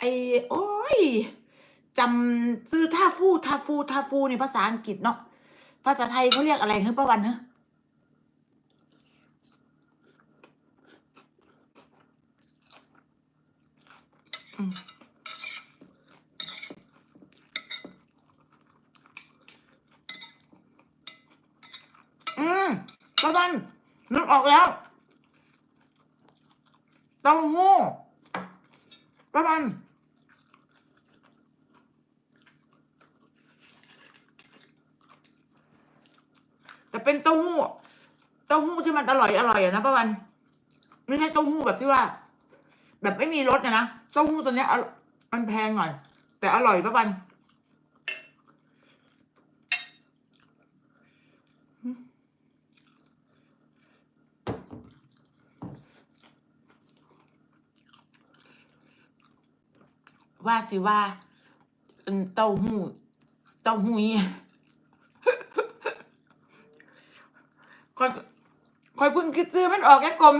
ไอ้โอ้ยจำซื้อท่าฟูท่าฟูท่าฟูในภาษาอังกฤษเนาะภาษาไทยเขาเรียกอะไรเฮ้ยป้าวันเฮ้ยอืมอืมป้าวันนึกออกแล้วเต้าหู้ป้าวัน เป็นเต้าหู้เต้าหู้ที่มันอร่อยอร่อยอะนะป้าวันไม่ใช่เต้าหู้แบบที่ว่า แบบไม่มีรสนะนะเต้าหู้ตัวเนี้ยมันแพงหน่อย แต่อร่อยป้าวันว่าสิว่าเป็นเต้าหู้เต้าหู้ย คอย คอยพึ่งคิดซื้อมันออกแค่กลม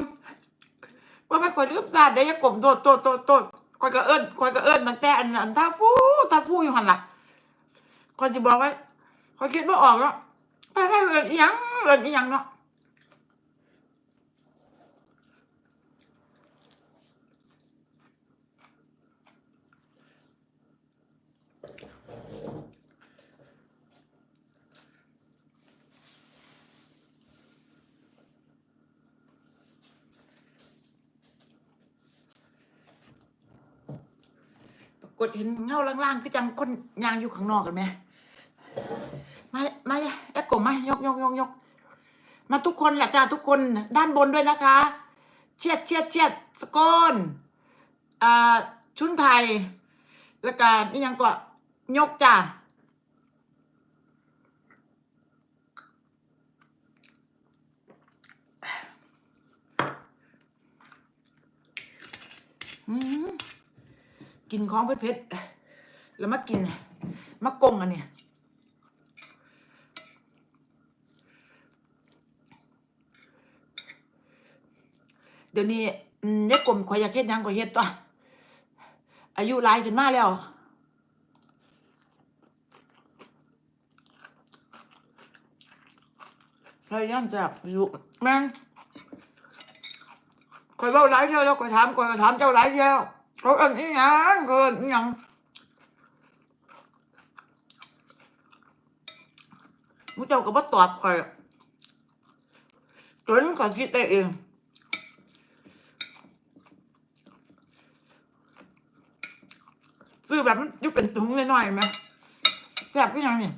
ว่ามันคอยลืมซาดได้ยกลมโตดโตดโตดโตดคอยก็เอิญคอยก็เอิญมันแต่อันอันท่าฟูท่าฟูอยู่หันละคอยจะบอกว่าคอยคิดว่าออกแล้วแต่ได้เอิ้นยังเอิ้นยังเนาะ กฏเห็นเงาล่างๆคือจังคนยางอยู่ข้างนอกกันไหมมามาแอกกลมายกยกยกยกมาทุกคนแหละจ้าทุกคนด้านบนด้วยนะคะ เชียดเชียดเชียดสกอนอ่าชุนไทยแล้วก็นี่ยังก็ยกจ้าอืม กินของเผ็ดๆแล้วมากินมากงอันเนี่ยเดี๋ยวนี้อืมเนี่ยกลมข่อยอยากเฮ็ดยังก็เฮ็ดตัวอายุหลายขึ้นมาแล้วพยายามจะอยู่แม่งคอยเล่าหลายเที่ยวแล้วคอยถามคอยถามเจ้าหลายเที่ยว เขาเอิ้นอีหยังเขาเอิ้นอีหยังมุเจ้าก็บ่ตอบคอยจนก็คิดได้เองซื้อแบบมันยู่เป็นถุงเลยหน้อยไหมแซ่บก็ยังนี่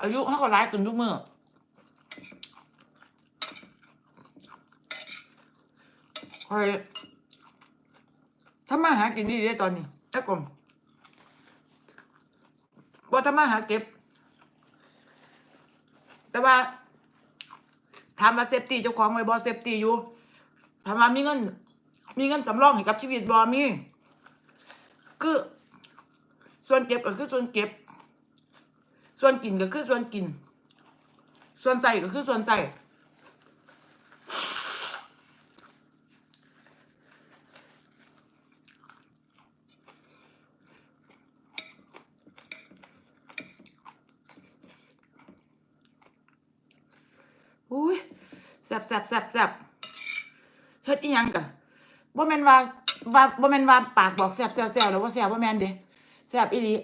อายุเขาก็ร้ายกันทุกเมื่อคอยถ้ามาหากินดีได้ตอนนี้ไอ้กลมว่าถ้ามาหาเก็บ แต่ว่าถามาเซฟตี้เจ้าของไว้บอเซฟตี้อยู่ถามว่ามีเงิน มีเงินสำรองให้กับชีวิตบอมี คือ ส่วนเก็บก็คือส่วนเก็บ ส่วนกินก็คือส่วนกิน ส่วนใส่ก็คือส่วนใส่อุ้ยแซ่บแซ่บแซ่บแซ่บเฮ็ดอีหยังกะบ่แม่นว่าว่าบ่แม่นว่าปากบอกแซ่บแซ่บแซ่บแล้วว่าแซ่บบ่แม่นเด้แซ่บอีหลี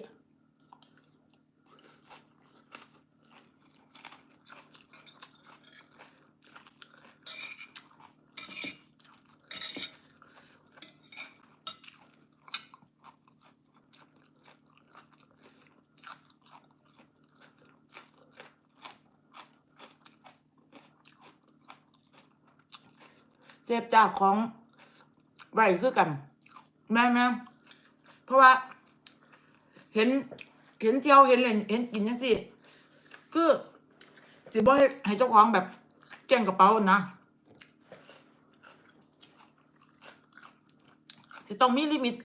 เสพจากของไหวคือกัน แม่แม่เพราะว่า เห็น เห็นเทียวเห็นเล่นเห็นกินนั่นสิคือสิบ่ให้ให้เจ้าของแบบแจ้งกระเป๋านะสิต้องมีลิมิต